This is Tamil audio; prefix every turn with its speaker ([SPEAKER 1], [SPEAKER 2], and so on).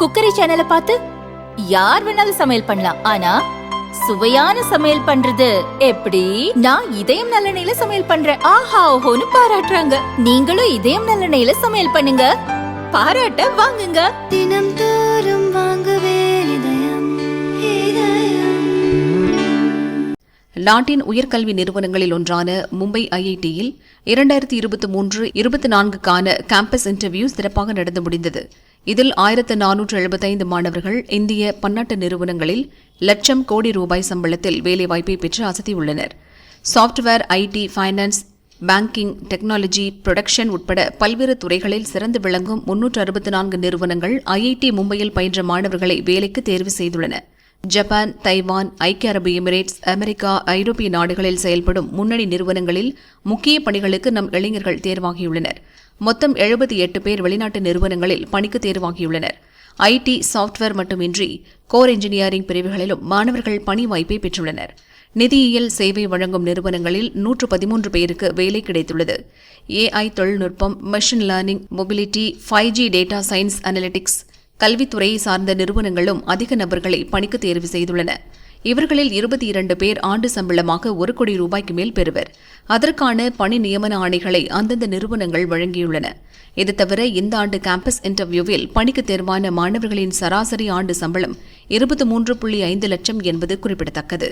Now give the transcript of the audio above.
[SPEAKER 1] குக்கரி சேனலை பார்த்து யார் வேணாலும் சமையல் பண்ணலாம். ஆனா சுவையான சமையல் பண்றது எப்படி? நான் இதயம் நல்லெண்ணெயில சமையல் பண்றேன். ஆஹா ஓஹோன்னு பாராட்டுறாங்க. நீங்களும் இதயம் நல்லெண்ணெயில சமையல் பண்ணுங்க. பாராட்ட வாங்குங்க.
[SPEAKER 2] தினம் தோறும் வாங்குவே இதயம் இதயம்.
[SPEAKER 3] நாட்டின் உயர்கல்வி நிறுவனங்களில் ஒன்றான மும்பை ஐஐடியில் இரண்டாயிரத்தி இருபத்தி மூன்று இருபத்தி நான்குக்கான கேம்பஸ் இன்டர்வியூ சிறப்பாக நடந்து முடிந்தது. இதில் ஆயிரத்து நானூற்று எழுபத்தைந்து மாணவர்கள் இந்திய பன்னாட்டு நிறுவனங்களில் லட்சம் கோடி ரூபாய் சம்பளத்தில் வேலைவாய்ப்பை பெற்று அசத்தியுள்ளனர். Software IT finance banking technology production உட்பட பல்வேறு துறைகளில் சிறந்து விளங்கும் முன்னூற்று அறுபத்தி நான்கு நிறுவனங்கள் ஐஐடி மும்பையில் பயின்ற மாணவர்களை வேலைக்கு தேர்வு செய்துள்ளன. ஜப்பான் தைவான் ஐக்கிய அரபு எமிரேட்ஸ் அமெரிக்கா ஐரோப்பிய நாடுகளில் செயல்படும் முன்னணி நிறுவனங்களில் முக்கிய பணிகளுக்கு நம் இளைஞர்கள் தேர்வாகியுள்ளனர். மொத்தம் எழுபத்தி எட்டு பேர் வெளிநாட்டு நிறுவனங்களில் பணிக்கு தேர்வாகியுள்ளனர். ஐடி சாப்ட்வேர் மட்டுமின்றி கோர் இன்ஜினியரிங் பிரிவுகளிலும் மாணவர்கள் பணி வாய்ப்பை பெற்றுள்ளனர். நிதியியல் சேவை வழங்கும் நிறுவனங்களில் நூற்று பதிமூன்று பேருக்கு வேலை கிடைத்துள்ளது. ஏஐ தொழில்நுட்பம் machine learning mobility five G data science analytics கல்வித்துறையை சார்ந்த நிறுவனங்களும் அதிக நபர்களை பணிக்கு தேர்வு செய்துள்ளன. இவர்களில் இருபத்தி இரண்டு பேர் ஆண்டு சம்பளமாக ஒரு கோடி ரூபாய்க்கு மேல் பெறுவர். அதற்கான பணி நியமன ஆணைகளை அந்தந்த நிறுவனங்கள் வழங்கியுள்ளன. இது தவிர இந்த ஆண்டு கேம்பஸ் இன்டர்வியூவில் பணிக்கு தேர்வான மாணவர்களின் சராசரி ஆண்டு சம்பளம் இருபத்தி மூன்று புள்ளி ஐந்து லட்சம் என்பது குறிப்பிடத்தக்கது.